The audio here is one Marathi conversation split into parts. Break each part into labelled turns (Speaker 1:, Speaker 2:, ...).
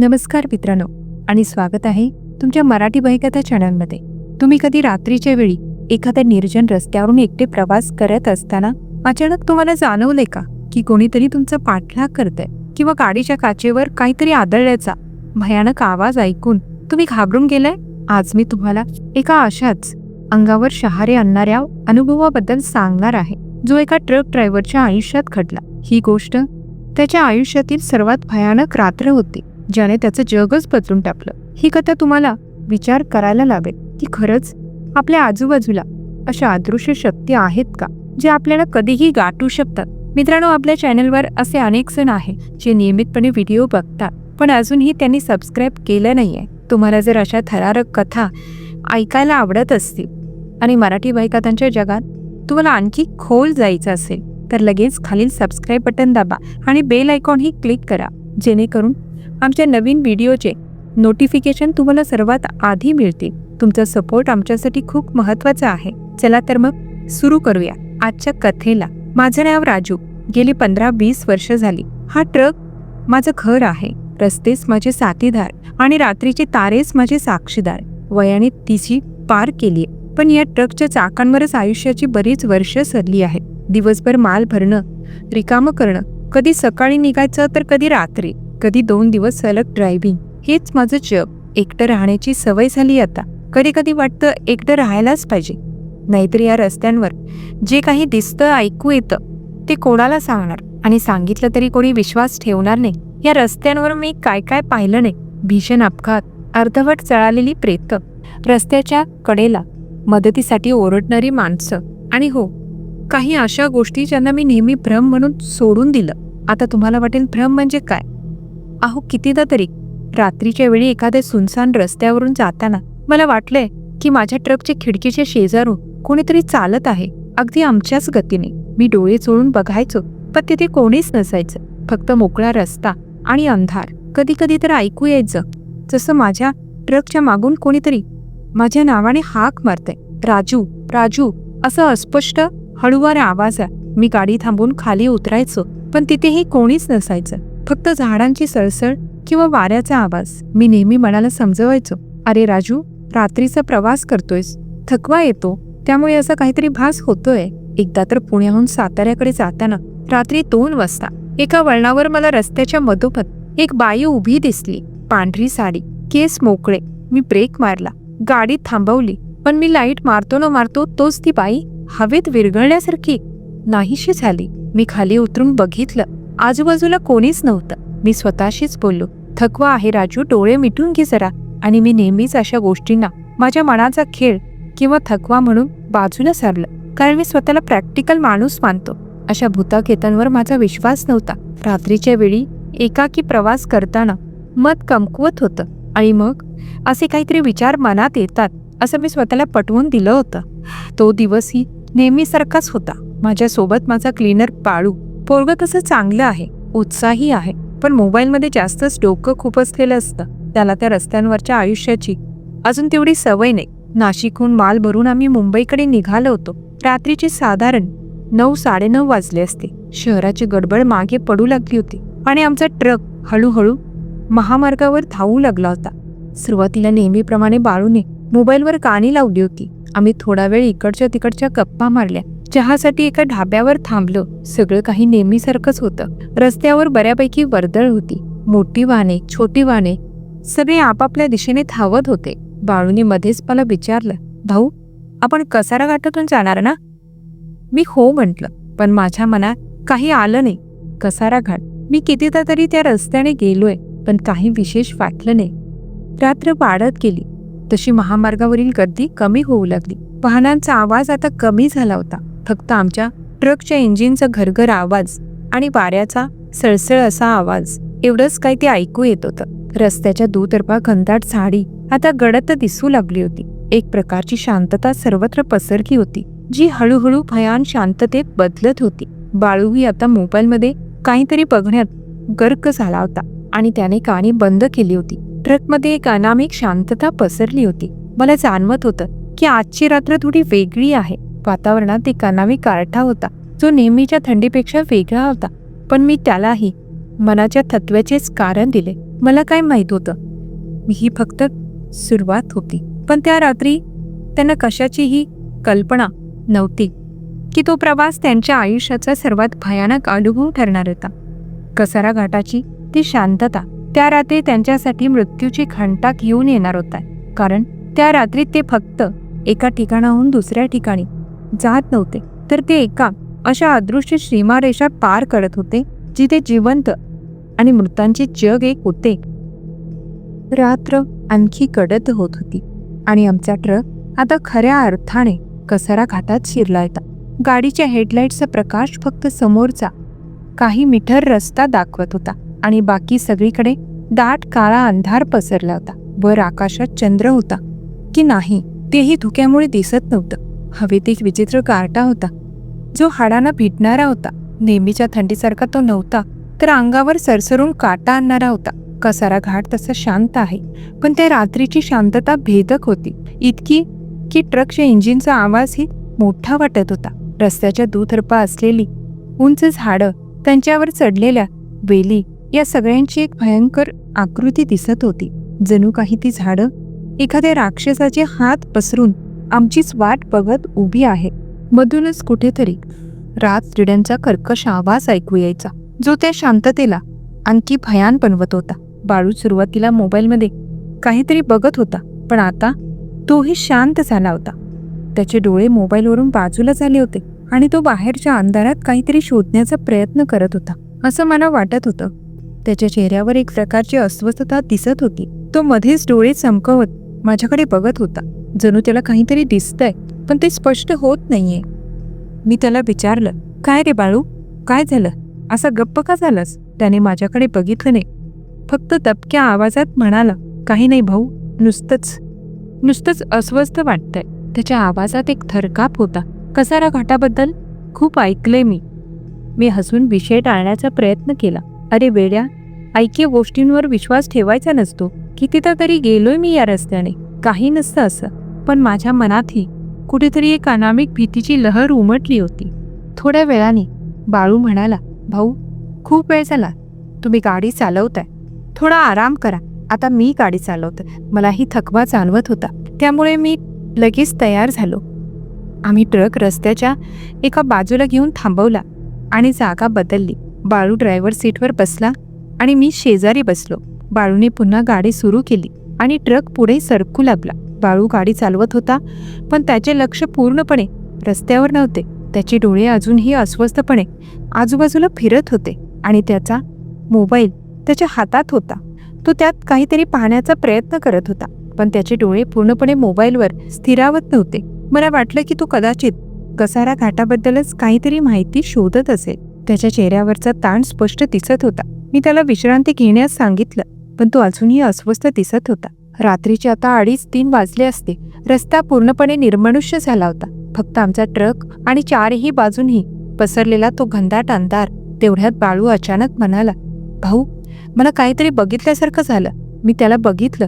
Speaker 1: नमस्कार मित्रांनो आणि स्वागत आहे तुमच्या मराठी बहिकथा चॅनलमध्ये. तुम्ही कधी रात्रीच्या वेळी एखाद्या निर्जन रस्त्यावरून एकटे प्रवास करत असताना अचानक तुम्हाला जाणवले का की कोणीतरी तुमचा पाठलाग करतंय किंवा गाडीच्या काचेवर काहीतरी आदळल्याचा भयानक आवाज ऐकून तुम्ही घाबरून गेलाय? आज मी तुम्हाला एका अशाच अंगावर शहारे आणणाऱ्या अनुभवाबद्दल सांगणार आहे जो एका ट्रक ड्रायव्हरच्या आयुष्यात घडला. ही गोष्ट त्याच्या आयुष्यातील सर्वात भयानक रात्र होती. ज्याने त्याचं जगच बदलून टाकलं. ही कथा तुम्हाला विचार करायला लावेल की खरंच आपल्या आजूबाजूला अशा अदृश्य शक्ती आहेत का जे आपल्याला कधीही गाठू शकतात? मित्रांनो आपल्या चॅनलवर असे अनेक जण आहे जे नियमितपणे व्हिडिओ बघतात पण अजूनही त्यांनी सबस्क्राईब केलं नाही आहे तुम्हाला जर अशा थरारक कथा ऐकायला आवडत असतील आणि मराठी बायकथांच्या जगात तुम्हाला आणखी खोल जायचं असेल तर लगेच खालील सबस्क्राईब बटन दाबा आणि बेल आयकॉनही क्लिक करा जेणेकरून आमच्या नवीन व्हिडिओचे नोटिफिकेशन तुम्हाला सर्वात आधी मिळतील. तुमचा सपोर्ट आमच्यासाठी खूप महत्त्वाचा आहे. चला तर मग सुरू करूया. आजच्या कथेला. माझं नाव राजू. गेली पंधरा वीस वर्ष झाली. हा ट्रक माझं घर आहे. रस्तेच माझे साथीदार आणि रात्रीचे तारेच माझे साक्षीदार. वयाने तिची पार केली पण या ट्रकच्या चाकांवरच आयुष्याची बरीच वर्ष सरली आहेत. दिवसभर माल भरणं रिकामं करणं कधी सकाळी निघायचं तर कधी रात्री. कधी दोन दिवस सलग ड्रायव्हिंग हेच माझं जग. एकटं राहण्याची सवय झाली आता. कधी कधी वाटतं एकटं राहायलाच पाहिजे. नाहीतर या रस्त्यांवर जे काही दिसतं ऐकू येतं ते कोणाला सांगणार? आणि सांगितलं तरी कोणी विश्वास ठेवणार नाही. या रस्त्यांवर मी काय काय पाहिलं नाही. भीषण अपघात अर्धवट चळालेली प्रेत रस्त्याच्या कडेला मदतीसाठी ओरडणारी माणसं. आणि हो काही अशा गोष्टी ज्यांना मी नेहमी भ्रम म्हणून सोडून दिलं. आता तुम्हाला वाटेल भ्रम म्हणजे काय? अहो कितीदा तरी. रात्रीच्या वेळी एखाद्या सुनसान रस्त्यावरून जाताना मला वाटलंय की माझ्या ट्रकच्या खिडकीच्या शेजारून कोणीतरी चालत आहे. अगदी आमच्याच गतीने. मी डोळे चोळून बघायचो पण तिथे कोणीच नसायचं. फक्त मोकळा रस्ता आणि अंधार. कधी कधी तर ऐकू यायचं जसं माझ्या ट्रकच्या मागून कोणीतरी माझ्या नावाने हाक मारतंय. राजू राजू असं अस्पष्ट हळूवार आवाजात मी गाडी थांबून खाली उतरायचो पण तिथेही कोणीच नसायचं. फक्त झाडांची सळसळ किंवा वाऱ्याचा आवाज. मी नेहमी मनाला समजवायचो अरे राजू रात्रीचा प्रवास करतोयस. थकवा येतो. त्यामुळे असा काहीतरी भास होतोय. एकदा तर पुण्याहून साताऱ्याकडे जाताना रात्री दोन वाजता एका वळणावर मला रस्त्याच्या मधोमध एक बाई उभी दिसली. पांढरी साडी केस मोकळे. मी ब्रेक मारला. गाडी थांबवली. पण मी लाइट मारतो न मारतो तोच ती बाई हवेत विरघळण्यासारखी नाहीशी झाली. मी खाली उतरून बघितलं. आजूबाजूला कोणीच नव्हतं. मी स्वतःशीच बोललो थकवा आहे राजू डोळे मिटून घे जरा. आणि मी नेहमीच अशा गोष्टींना माझ्या मनाचा खेळ किंवा थकवा म्हणून बाजूला सारलं. कारण मी स्वतःला प्रॅक्टिकल माणूस मानतो. अशा भूताखेतांवर माझा विश्वास नव्हता. रात्रीच्या वेळी एकाकी प्रवास करताना मत कमकुवत होतं. आणि मग असे काहीतरी विचार मनात येतात असं मी स्वतःला पटवून दिलं होतं. तो दिवसही नेहमीसारखाच होता. माझ्यासोबत माझा क्लीनर पाळू पोरग तसं चांगलं आहे उत्साही आहे पण मोबाईलमध्ये जास्तच डोकं खूप असलेलं असतं. त्याला त्या रस्त्यांवरच्या आयुष्याची अजून तेवढी सवय नाही. नाशिकहून माल भरून आम्ही मुंबईकडे निघालो होतो. रात्रीचे साधारण नऊ साडेनऊ वाजले असते. शहराची गडबड मागे पडू लागली होती आणि आमचा ट्रक हळूहळू महामार्गावर धावू लागला होता. सुरुवातीला नेहमीप्रमाणे बाळूने मोबाईलवर काणी लावली होती. आम्ही थोडा वेळ इकडच्या तिकडच्या गप्पा मारल्या. चहासाठी एका ढाब्यावर थांबलो. सगळं काही नेहमीसारखंच होतं. रस्त्यावर बऱ्यापैकी वर्दळ होती. मोठी वाहने छोटी वाहने सगळे आपापल्या दिशेने धावत होते. बाळूने मध्येच मला विचारलं भाऊ आपण कसारा घाटातून जाणार ना? मी हो म्हटलं पण माझ्या मनात काही आलं नाही. कसारा घाट मी कितीदा तरी त्या रस्त्याने गेलोय पण काही विशेष वाटलं नाही. रात्र वाढत गेली. तशी महामार्गावरील गर्दी कमी होऊ लागली. वाहनांचा आवाज आता कमी झाला होता. फक्त आमच्या ट्रकच्या इंजिनचा घरघर आवाज आणि वाऱ्याचा सळसळ असा आवाज. एवढंच काही ते ऐकू येत होतं. रस्त्याच्या दुतर्फा घनदाट झाडी आता गडत दिसू लागली होती. एक प्रकारची शांतता सर्वत्र पसरली होती जी हळूहळू भयान शांततेत बदलत होती. बाळूही आता मोबाईलमध्ये काहीतरी बघण्यात गर्क झाला होता आणि त्याने कानी बंद केली होती. ट्रकमध्ये एक अनामिक शांतता पसरली होती. मला जाणवत होतं की आजची रात्र थोडी वेगळी आहे. वातावरणात एक अनामिक काळठा होता. जो नेहमीच्या थंडीपेक्षा वेगळा होता. पण मी त्यालाही मनाच्या थत्व्याचेच कारण दिले. मला काय माहीत होतं? ही फक्त सुरुवात होती. पण त्या रात्री त्यांना कशाचीही कल्पना नव्हती की तो प्रवास त्यांच्या आयुष्याचा सर्वात भयानक अनुभव ठरणार होता. कसारा घाटाची ती शांतता त्या रात्री त्यांच्यासाठी मृत्यूची घंटा घेऊन येणार होता. कारण त्या रात्री ते फक्त एका ठिकाणाहून दुसऱ्या ठिकाणी जात नव्हते. तर ते एका अशा अदृश्य सीमारेषा पार करत होते जिथे जिवंत आणि मृतांचे जग एक होते. रात्र आणखी कडत होत होती आणि आमचा ट्रक आता खऱ्या अर्थाने कसारा घाटात शिरला होता. गाडीच्या हेडलाईटचा प्रकाश फक्त समोरचा काही मीटर रस्ता दाखवत होता आणि बाकी सगळीकडे दाट काळा अंधार पसरला होता. वर आकाशात चंद्र होता की नाही तेही धुक्यामुळे दिसत नव्हतं. हवेत एक विचित्र गारटा होता जो हाडांना भिडणारा होता. नेहमीच्या थंडीसारखा तो नव्हता तर अंगावर सरसरून काटा आणणारा होता. कसारा घाट तसा शांत आहे पण त्या रात्रीची शांतता भेदक होती. इतकी की ट्रकच्या इंजिनचा आवाजही मोठा वाटत होता. रस्त्याच्या दुतर्फा असलेली उंच झाडं त्यांच्यावर चढलेल्या वेली या सगळ्यांची एक भयंकर आकृती दिसत होती. जणू काही ती झाडं एखाद्या राक्षसाचे हात पसरून आमचीच वाट बघत उभी आहे. मधूनच कुठेतरी रात चिड्यांचा कर्कश आवाज ऐकू यायचा. जो त्या शांततेला आणखी भयान बनवत होता. बाळू सुरुवातीला मोबाईलमध्ये काहीतरी बघत होता पण आता तोही शांत झाला होता. त्याचे डोळे मोबाईलवरून बाजूला झाले होते आणि तो बाहेरच्या अंधारात काहीतरी शोधण्याचा प्रयत्न करत होता. असं मला वाटत होतं. त्याच्या चेहऱ्यावर एक प्रकारची अस्वस्थता दिसत होती. तो मध्येच डोळे चमकवत माझ्याकडे बघत होता. जणू त्याला काहीतरी दिसतंय पण ते स्पष्ट होत नाहीये. मी त्याला विचारलं काय रे बाळू? काय झालं? असा गप्प का झालास? त्याने माझ्याकडे बघितलं नाही. फक्त दबक्या आवाजात म्हणाला काही नाही भाऊ नुसतंच नुसतंच अस्वस्थ वाटतंय. त्याच्या आवाजात एक थरकाप होता. कसारा घाटाबद्दल? खूप ऐकलंय मी. मी हसून विषय टाळण्याचा प्रयत्न केला. अरे वेड्या ऐक्य गोष्टींवर विश्वास ठेवायचा नसतो. कितीदा तरी गेलोय मी या रस्त्याने. काही नसतं असं. पण माझ्या मनातही कुठेतरी एक अनामिक भीतीची लहर उमटली होती. थोड्या वेळाने बाळू म्हणाला भाऊ खूप वेळ झाला. तुम्ही गाडी चालवताय. थोडा आराम करा. आता मी गाडी चालवतोय मलाही थकवा जाणवत होता. त्यामुळे मी लगेच तयार झालो. आम्ही ट्रक रस्त्याच्या एका बाजूला घेऊन थांबवला आणि जागा बदलली. बाळू ड्रायव्हर सीटवर बसला आणि मी शेजारी बसलो. बाळूने पुन्हा गाडी सुरू केली. आणि ट्रक पुढे सरकू लागला. बाळू गाडी चालवत होता पण त्याचे लक्ष पूर्णपणे रस्त्यावर नव्हते. त्याचे डोळे अजूनही अस्वस्थपणे. आजूबाजूला फिरत होते आणि त्याचा मोबाईल त्याच्या हातात होता. तो त्यात काहीतरी पाहण्याचा प्रयत्न करत होता पण त्याचे डोळे पूर्णपणे मोबाईलवर स्थिरावत नव्हते. मला वाटलं की तो कदाचित कसारा घाटाबद्दलच काहीतरी माहिती शोधत असेल. त्याच्या चेहऱ्यावरचा ताण स्पष्ट दिसत होता. मी त्याला विश्रांती घेण्यास सांगितलं. पण तो अजूनही अस्वस्थ दिसत होता. रात्रीचे आता अडीच तीन वाजले असते. रस्ता पूर्णपणे निर्मनुष्य झाला होता. फक्त आमचा ट्रक आणि चारही बाजूंनी पसरलेला तो घनदाट अंधार. तेवढ्यात बाळू अचानक म्हणाला भाऊ मला काहीतरी बघितल्यासारखं झालं. मी त्याला बघितलं.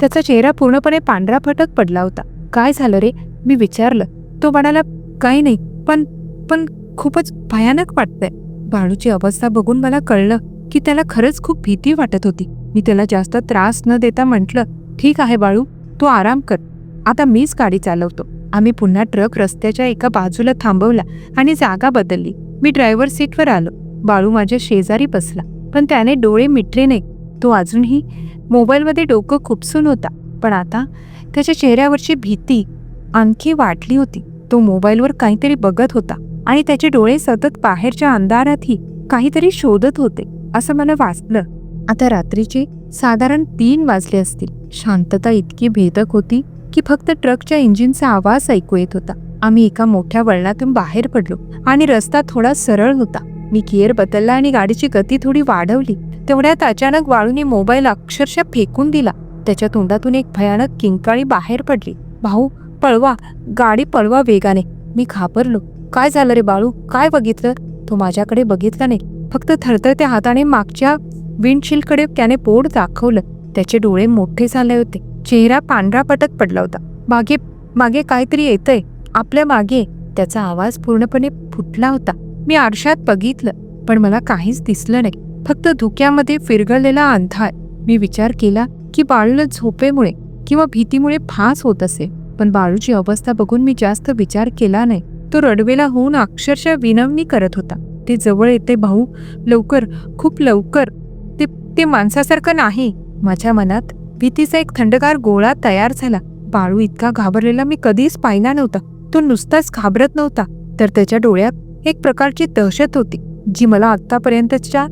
Speaker 1: त्याचा चेहरा पूर्णपणे पांढरा फटक पडला होता. काय झालं रे? मी विचारलं. तो म्हणाला काही नाही पण पण खूपच भयानक वाटतंय. बाळूची अवस्था बघून मला कळलं. की त्याला खरंच खूप भीती वाटत होती. मी त्याला जास्त त्रास न देता म्हटलं ठीक आहे बाळू तू आराम कर. आता मीच गाडी चालवतो. आम्ही पुन्हा ट्रक रस्त्याच्या एका बाजूला थांबवला आणि जागा बदलली. मी ड्रायव्हर सीटवर आलो. बाळू माझ्या शेजारी बसला पण त्याने डोळे मिटले नाही. तो अजूनही मोबाईलमध्ये डोकं खुपसून होता पण आता त्याच्या चेहऱ्यावरची भीती आणखी वाटली होती. तो मोबाईलवर काहीतरी बघत होता आणि त्याचे डोळे सतत बाहेरच्या अंधारातही काहीतरी शोधत होते. असं मला वाचलं. आता रात्रीचे साधारण तीन वाजले असतील. शांतता इतकी भेदक होती की फक्त ट्रकच्या इंजिनचा आवाज ऐकू येत होता. आम्ही एका मोठ्या वळणातून बाहेर पडलो आणि रस्ता थोडा सरळ होता. मी गिअर बदलला आणि गाडीची गती थोडी वाढवली. तेवढ्यात अचानक वाळूने मोबाईल अक्षरशः फेकून दिला. त्याच्या तोंडातून एक भयानक किंकाळी बाहेर पडली. भाऊ पळवा. गाडी पळवा वेगाने. मी घाबरलो. काय झालं रे बाळू? काय बघितलं? तो माझ्याकडे बघितला नाही. फक्त थरथरत्या हाताने मागच्या विंडशील्डकडे त्याने बोर्ड दाखवलं. त्याचे डोळे मोठे झाले होते. चेहरा पांढरा पटक पडला होता. मागे मागे काहीतरी येतंय. आपल्या मागे. त्याचा आवाज पूर्णपणे फुटला होता. मी आरशात बघितलं पण मला काहीच दिसलं नाही. फक्त धुक्यामध्ये फिरगळलेला अंधार. मी विचार केला की बाळूला झोपेमुळे किंवा भीतीमुळे फास होत असे पण बाळूची अवस्था बघून मी जास्त विचार केला नाही. तो रडवेला होऊन अक्षरशः विनवणी करत होता. ते जवळ येते भाऊ. लवकर खूप लवकर. ते ते माणसासारखं नाही. माझ्या मनात भीतीचा एक थंडगार गोळा तयार झाला. बाळू इतका घाबरलेला मी कधीच पाहिला नव्हता. तो नुसताच घाबरत नव्हता. तर त्याच्या डोळ्यात एक प्रकारची दहशत होती जी मला आत्तापर्यंतच्या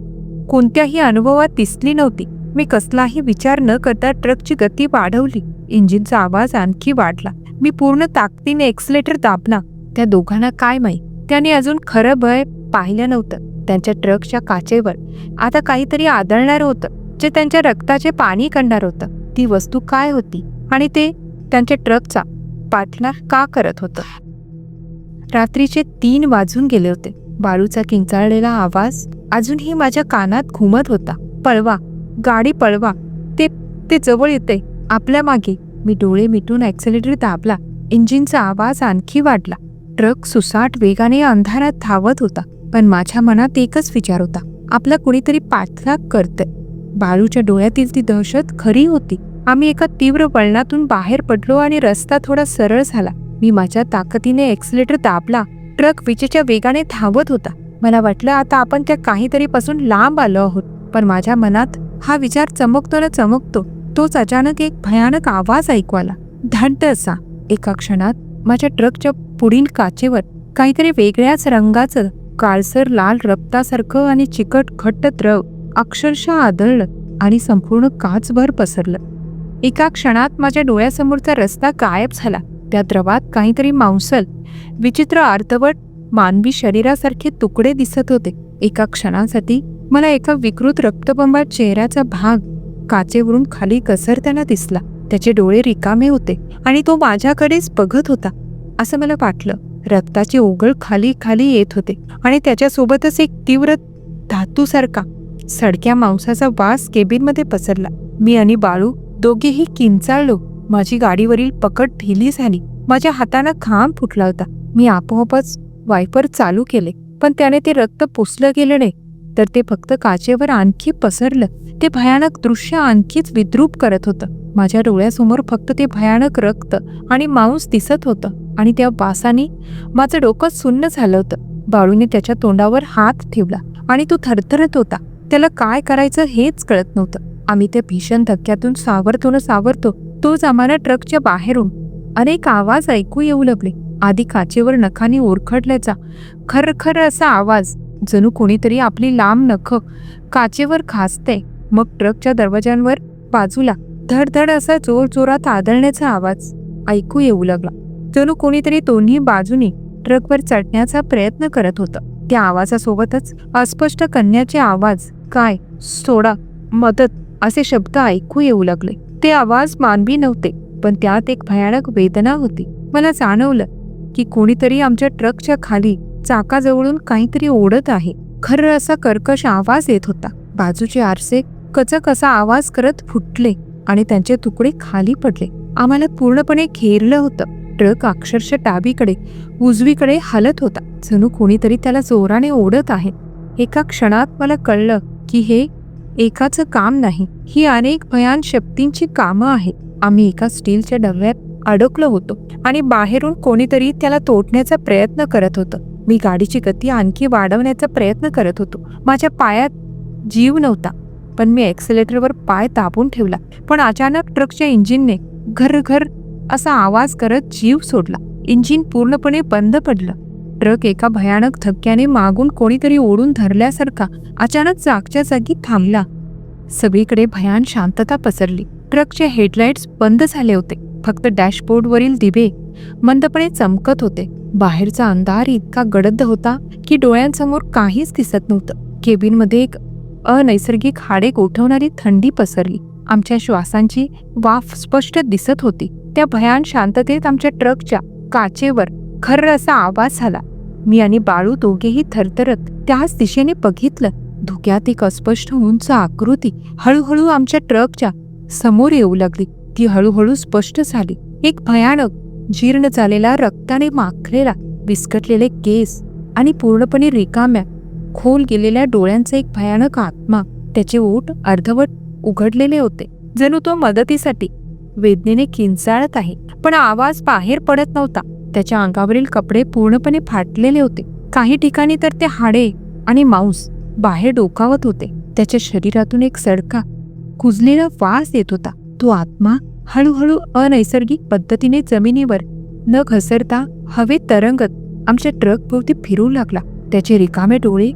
Speaker 1: कोणत्याही अनुभवात दिसली नव्हती. मी कसलाही विचार न करता ट्रकची गती वाढवली. इंजिनचा आवाज आणखी वाढला. मी पूर्ण ताकदीने एक्सलेटर दाबला. त्या दोघांना काय माहीत? त्याने अजून खरं भय पाहिलं नव्हतं. त्यांच्या ट्रकच्या काचेवर आता काहीतरी आदळणार होतं जे त्यांच्या रक्ताचे पाणी काढणार होतं. ती वस्तू काय होती आणि ते त्यांच्या ट्रकचा पाठलाग का करत होतं? रात्रीचे तीन वाजून गेले होते. बाळूचा किंचाळलेला आवाज अजूनही माझ्या कानात घुमत होता. पळवा गाडी पळवा. ते ते जवळ येते. आपल्या मागे. मी डोळे मिटून ॲक्सिलेटर दाबला. इंजिनचा आवाज आणखी वाढला. ट्रक सुसाट वेगाने अंधारात धावत होता पण माझ्या मनात एकच विचार होता. आपला कुणीतरी पाठलाग करतंय. बाळूच्या डोळ्यातील ती दहशत खरी होती. आम्ही एका तीव्र वळणातून बाहेर पडलो आणि रस्ता थोडा सरळ झाला. मी माझ्या ताकदीने एक्सिलेटर दाबला. ट्रक विजेच्या वेगाने धावत होता. मला वाटलं आता आपण त्या काहीतरी पासून लांब आलो आहोत पण माझ्या मनात हा विचार चमकतो ना चमकतो तोच अचानक एक भयानक आवाज ऐकू आला. धंट असा एका क्षणात माझ्या ट्रकच्या पुढील काचेवर काहीतरी वेगळ्याच रंगाचं काळसर लाल रक्तासारखं आणि चिकट घट्ट द्रव अक्षरशः आदळलं आणि संपूर्ण काचभर पसरलं. एका क्षणात माझ्या डोळ्यासमोरचा रस्ता गायब झाला. त्या द्रवात काहीतरी मांसल विचित्र अर्धवट मानवी शरीरासारखे तुकडे दिसत होते. एका क्षणासाठी मला एका विकृत रक्तबंबाळ चेहऱ्याचा भाग काचेवरून खाली घसरताना दिसला. त्याचे डोळे रिकामे होते आणि तो माझ्याकडेच बघत होता. असं मला वाटलं. रक्ताची ओघळ खाली खाली येत होते आणि त्याच्यासोबतच एक तीव्र धातूसारखा सडक्या मांसाचा वास केबिनमध्ये पसरला. मी आणि बाळू दोघेही किंचाळलो. माझी गाडीवरील पकड ढिली झाली. माझ्या हातानं खांब फुटला होता. मी आपोआपच वायपर चालू केले. पण त्याने ते रक्त पुसलं गेलं नाही. तर ते फक्त काचेवर आणखी पसरलं. ते भयानक दृश्य आणखीच विद्रूप करत होतं. माझ्या डोळ्यासमोर फक्त ते भयानक रक्त आणि मांस दिसत होतं आणि त्या वासाने माझं डोकं सुन्न झालं होतं. बाळूने त्याच्या तोंडावर हात ठेवला आणि तो थरथरत होता. त्याला काय करायचं हेच कळत नव्हतं. आम्ही त्या भीषण धक्क्यातून सावरतो न सावरतो तोच आम्हाला ट्रकच्या बाहेरून अनेक आवाज ऐकू येऊ लागले. आधी काचेवर नखाने ओरखडल्याचा खरखर असा आवाज जणू कोणीतरी आपली लांब नख काचेवर खासते मग ट्रकच्या दरवाजांवर बाजूला धडधड असा जोर जोरात आदळण्याचा आवाज ऐकू येऊ लागला. जणू कोणीतरी दोन्ही बाजूनी ट्रकवर चढण्याचा प्रयत्न करत होता. त्या आवाजासोबतच अस्पष्ट कन्याचे आवाज काय? सोडा. मदत. असे शब्द ऐकू येऊ लागले. ते आवाज मानवी नव्हते पण त्यात एक भयानक वेदना होती. मला जाणवलं की कोणीतरी आमच्या ट्रकच्या खाली चाकाजवळून काहीतरी ओढत आहे. खरं असा कर्कश आवाज येत होता. बाजूचे आरसे कचक असा आवाज करत फुटले. आणि त्यांचे तुकडे खाली पडले. आम्हाला पूर्णपणे घेरलं होतं. ट्रक अक्षरशः डावीकडे उजवीकडे हलत होता. जणू कोणीतरी त्याला जोराने ओढत आहे. एका क्षणात मला कळलं की हे एकाचं काम नाही. ही अनेक भयान शक्तींची कामं आहेत. आम्ही एका स्टीलच्या डब्यात अडकलो होतो आणि बाहेरून कोणीतरी त्याला तोडण्याचा प्रयत्न करत होतं. मी गाडीची गती आणखी वाढवण्याचा प्रयत्न करत होतो. माझ्या पायात जीव नव्हता. पण मी एक्सिलेटरवर पाय दाबून ठेवला. पण अचानक ट्रकच्या इंजिनने घर घर असा आवाज करत जीव सोडला. इंजिन पूर्णपणे बंद पडलं. ट्रक एका भयानक धक्क्याने मागून कोणीतरी ओढून धरल्यासारखा अचानक जागच्या जागी थांबला. सगळीकडे भयान शांतता पसरली. ट्रकचे हेडलाईट्स बंद झाले होते. फक्त डॅशबोर्डवरील दिवे मंदपणे चमकत होते. बाहेरचा अंधार इतका गडद होता की डोळ्यांसमोर काहीच दिसत नव्हतं. केबिनमध्ये एक अनैसर्गिक हाडे गोठवणारी थंडी पसरली. आमच्या श्वासांची वाफ स्पष्ट दिसत होती. त्या भयान शांततेत आमच्या ट्रकच्या काचेवर खर्र असा आवाज झाला. मी आणि बाळू दोघेही थरथरत त्याच दिशेने बघितलं. धुक्यात एक अस्पष्ट उंच आकृती हळूहळू आमच्या ट्रकच्या समोर येऊ लागली. ती हळूहळू स्पष्ट झाली. एक भयानक जीर्ण झालेला रक्ताने माखलेला विस्कटलेले केस आणि पूर्णपणे रिकाम्या खोल गेलेल्या डोळ्यांचा एक भयानक आत्मा त्याचे ओठ अर्धवट उघडलेले होते. जणू तो मदतीसाठी वेदनेने किंचाळत आहे पण आवाज बाहेर पडत नव्हता. त्याच्या अंगावरील कपडे पूर्णपणे फाटलेले होते. काही ठिकाणी तर ते हाडे आणि मांस बाहेर डोकावत होते. त्याच्या शरीरातून एक सडका कुजलेला वास येत होता. तो आत्मा हळूहळू अनैसर्गिक पद्धतीने जमिनीवर न घसरता हवेत तरंगत आमच्या ट्रक भोवती फिरू लागला. त्याचे रिकामे डोळे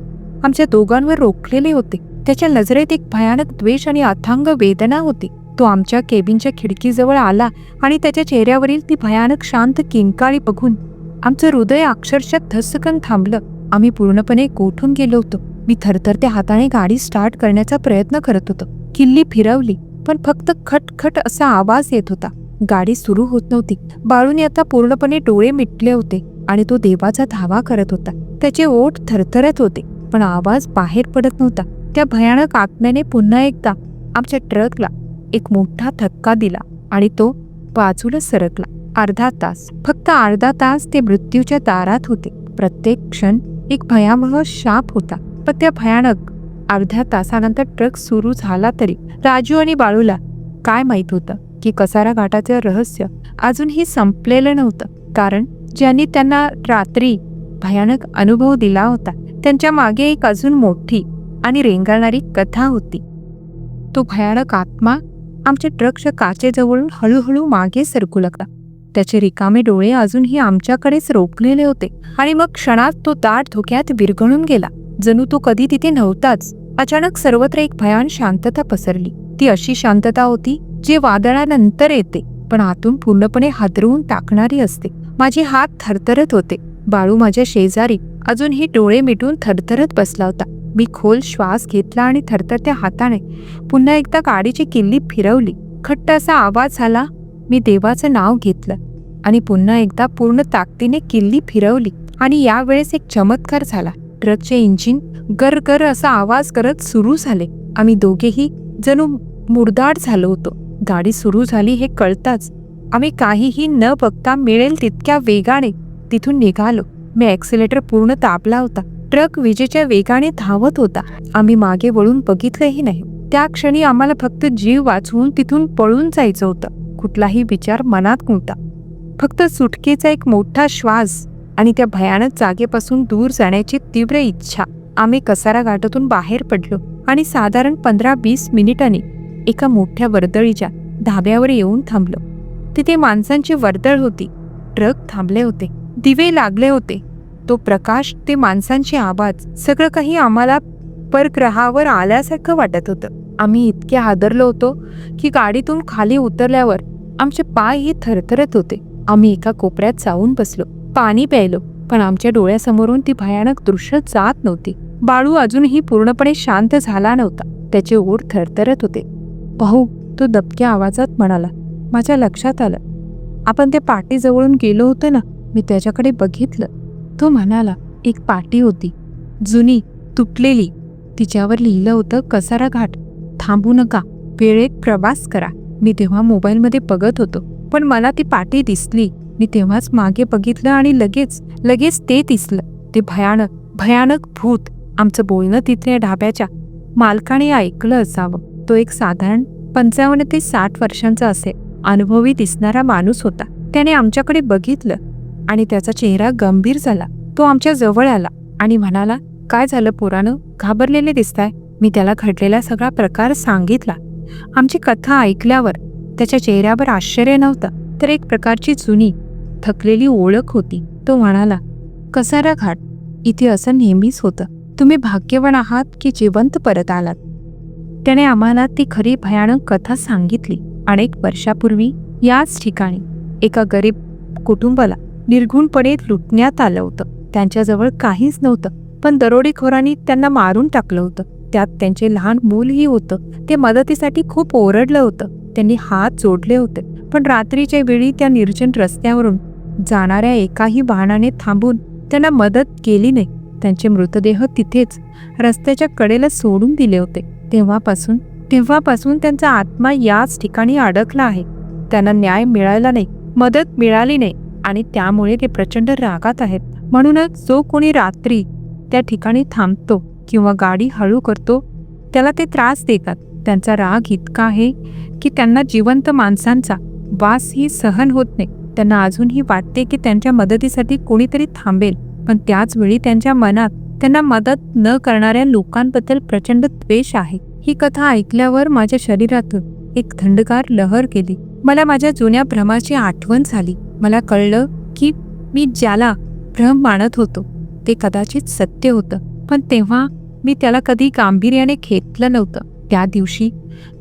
Speaker 1: आमच्या दोघांवर रोखलेले होते. त्याच्या नजरेत एक भयानक द्वेष आणि अथांग वेदना होती. तो आमच्या केबिनच्या खिडकीजवळ आला आणि त्याच्या चेहऱ्यावरील ती भयानक शांत किंकाळी बघून आमचं हृदय अक्षरशः धस्सकन थांबलं. आम्ही पूर्णपणे गोठून गेलो होतो. मी थरथरत्या हाताने गाडी स्टार्ट करण्याचा प्रयत्न करत होतो. किल्ली फिरवली पण फक्त खटखट असा आवाज येत होता. गाडी सुरू होत नव्हती. बाळूने आता पूर्णपणे डोळे मिटले होते आणि तो देवाचा धावा करत होता. त्याचे ओठ थरथरत होते. पण आवाज बाहेर पडत नव्हता. त्या भयानक आत्म्याने पुन्हा एकदा आमच्या ट्रकला एक मोठा धक्का दिला आणि तो बाजूला सरकला. अर्धा तास फक्त अर्धा तास ते मृत्यूच्या दारात होते. प्रत्येक क्षण एक भयावह शाप होता. पण त्या भयानक अर्ध्या तासानंतर ट्रक सुरू झाला तरी राजू आणि बाळूला काय माहीत होतं की कसारा घाटाचं रहस्य अजूनही संपलेलं नव्हतं. कारण ज्यांनी त्यांना रात्री भयानक अनुभव दिला होता त्यांच्या मागे एक अजून मोठी आणि रेंगाळणारी कथा होती. तो भयानक आत्मा आमच्या ट्रकच्या काचेजवळून हळूहळू मागे सरकू लागला. त्याचे रिकामे डोळे अजूनही आमच्याकडेच रोखलेले होते आणि मग क्षणात तो दाट धोक्यात विरघळून गेला. जणू तो कधी तिथे नव्हताच. अचानक सर्वत्र एक भयान शांतता पसरली. ती अशी शांतता होती जी वादळानंतर येते पण आतून पूर्णपणे हादरवून टाकणारी असते. माझे हात थरथरत होते. बाळू माझ्या शेजारी अजूनही डोळे मिटून थरथरत बसला होता. मी खोल श्वास घेतला आणि थरथरत्या हाताने पुन्हा एकदा गाडीची किल्ली फिरवली. खट्ट असा आवाज झाला मी देवाचं नाव घेतलं आणि पुन्हा एकदा पूर्ण ताकदीने किल्ली फिरवली आणि यावेळेस एक चमत्कार झाला. ट्रकचे इंजिन गरगर असा आवाज करत सुरू झाले. आम्ही दोघेही जणू मुरदाड झालो होतो. गाडी सुरू झाली हे कळताच आम्ही काहीही न बघता मिळेल तितक्या वेगाने तिथून निघालो. मी ॲक्सिलेटर पूर्ण तापला होता. ट्रक विजेच्या वेगाने धावत होता. आम्ही मागे वळून बघितलंही नाही. त्या क्षणी आम्हाला फक्त जीव वाचवून तिथून पळून जायचं होतं. कुठलाही विचार मनात नव्हता. फक्त सुटकेचा एक मोठा श्वास आणि त्या भयानक जागेपासून दूर जाण्याची तीव्र इच्छा. आम्ही कसारा घाटातून बाहेर पडलो आणि साधारण पंधरा वीस मिनिटांनी एका मोठ्या वर्दळीच्या धाब्यावर येऊन थांबलो. तिथे माणसांची वर्दळ होती. ट्रक थांबले होते. दिवे लागले होते. तो प्रकाश ते माणसांचे आवाज सगळं काही आम्हाला परग्रहावर आल्यासारखं वाटत होतं. आम्ही इतके हादरलो होतो की गाडीतून खाली उतरल्यावर आमचे पायही थरथरत होते. आम्ही एका कोपऱ्यात जाऊन बसलो. पाणी प्यायलो पण आमच्या डोळ्यासमोरून ती भयानक दृश्य जात नव्हती. बाळू अजूनही पूर्णपणे शांत झाला नव्हता. त्याचे ओढ थरथरत होते. भाऊ तो दबक्या आवाजात म्हणाला माझ्या लक्षात आलं. आपण त्या पाटीजवळून गेलो होतो ना मी त्याच्याकडे बघितलं. तो म्हणाला एक पाटी होती. जुनी तुटलेली. तिच्यावर लिहिलं होतं कसारा घाट थांबू नका. वेळेत प्रवास करा. मी तेव्हा मोबाईलमध्ये बघत होतो पण मला ती पाटी दिसली. मी तेव्हाच मागे बघितलं आणि लगेच लगेच ते दिसलं. ते भयानक भयानक भूत. आमचं बोलणं तिथल्या ढाब्याच्या मालकाने ऐकलं असावं. तो एक साधारण पंचावन्न ते साठ वर्षांचा असेल अनुभवी दिसणारा माणूस होता. त्याने आमच्याकडे बघितलं. आणि त्याचा चेहरा गंभीर झाला. तो आमच्या जवळ आला आणि म्हणाला काय झालं पोरानं? घाबरलेले दिसताय. मी त्याला घडलेला सगळा प्रकार सांगितला. आमची कथा ऐकल्यावर त्याच्या चेहऱ्यावर आश्चर्य नव्हतं तर एक प्रकारची जुनी थकलेली ओळख होती. तो म्हणाला कसारा घाट इथे असं नेहमीच होतं. तुम्ही भाग्यवान आहात की जिवंत परत आलात. त्याने आम्हाला ती खरी भयानक कथा सांगितली. अनेक वर्षापूर्वी याच ठिकाणी एका गरीब कुटुंबाला निर्घुणपणे लुटण्यात आलं होतं. त्यांच्याजवळ काहीच नव्हतं पण दरोडेखोरांनी त्यांना मारून टाकलं होतं. त्यात त्यांचे लहान मूलही होतं. ते मदतीसाठी खूप ओरडलं होतं. त्यांनी हात जोडले होते. पण रात्रीच्या वेळी त्या निर्जन रस्त्यावरून जाणाऱ्या एकाही वाहनाने थांबून त्यांना मदत केली नाही. त्यांचे मृतदेह तिथेच रस्त्याच्या कडेला सोडून दिले होते. तेव्हापासून तेव्हापासून त्यांचा आत्मा याच ठिकाणी अडकला आहे. त्यांना न्याय मिळाला नाही मदत मिळाली नाही. आणि त्यामुळे ते प्रचंड रागात आहेत. म्हणूनच जो कोणी रात्री त्या ठिकाणी थांबतो किंवा गाडी हळू करतो त्याला ते त्रास देतात. त्यांचा राग इतका आहे की त्यांना जिवंत माणसांचा वासही सहन होत नाही. त्यांना अजूनही वाटते की त्यांच्या मदतीसाठी कोणीतरी थांबेल. पण त्याचवेळी त्यांच्या मनात त्यांना मदत न करणाऱ्या लोकांबद्दल प्रचंड द्वेष आहे. ही कथा ऐकल्यावर माझ्या शरीरातून एक थंडगार लहर गेली. मला माझ्या जुन्या भ्रमाची आठवण झाली. मला कळलं की मी ज्याला भ्रम मानत होतो ते कदाचित सत्य होतं. पण तेव्हा मी त्याला कधी गांभीर्याने घेतलं नव्हतं. त्या दिवशी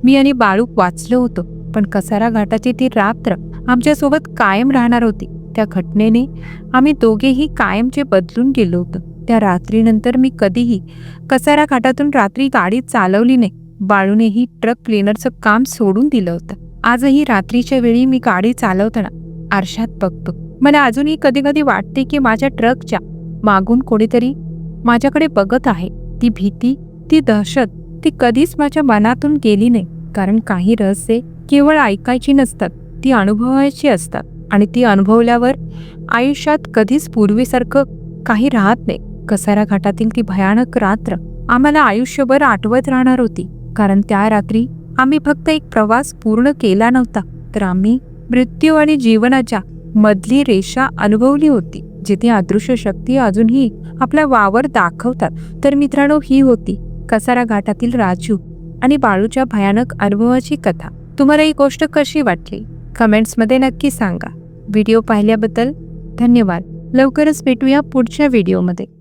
Speaker 1: मी आणि बाळूक वाचलो होतो पण कसारा घाटाची ती रात्र आमच्यासोबत कायम राहणार होती. त्या घटनेने आम्ही दोघेही कायमचे बदलून गेलो होतो. त्या रात्रीनंतर मी कधीही कसारा घाटातून रात्री गाडी चालवली नाही. बाळूनेही ट्रक क्लीनरचं काम सोडून दिलं होतं. आजही रात्रीच्या वेळी मी गाडी चालवताना आरशात बघतो. मला अजूनही कधी कधी वाटते की माझ्या ट्रकच्या मागून कोणीतरी माझ्याकडे बघत आहे. ती भीती ती दहशत ती कधीच माझ्या मनातून गेली नाही. कारण काही रहस्ये केवळ ऐकायची नसतात ती अनुभवायची असतात. आणि ती अनुभवल्यावर आयुष्यात कधीच पूर्वीसारखं काही राहत नाही. कसारा घाटातील ती भयानक रात्र आम्हाला आयुष्यभर आठवत राहणार होती. कारण त्या रात्री आम्ही फक्त एक प्रवास पूर्ण केला नव्हता. तर आम्ही मृत्यू आणि जीवनाच्या मधली रेषा अनुभवली होती जिथे अदृश्य शक्ती अजूनही आपला वावर दाखवतात. तर मित्रांनो ही होती कसारा घाटातील राजू आणि बाळूच्या भयानक अनुभवाची कथा. तुम्हाला ही गोष्ट कशी वाटली? कमेंट्समध्ये नक्की सांगा. व्हिडिओ पाहिल्याबद्दल धन्यवाद. लवकरच भेटूया पुढच्या व्हिडिओमध्ये.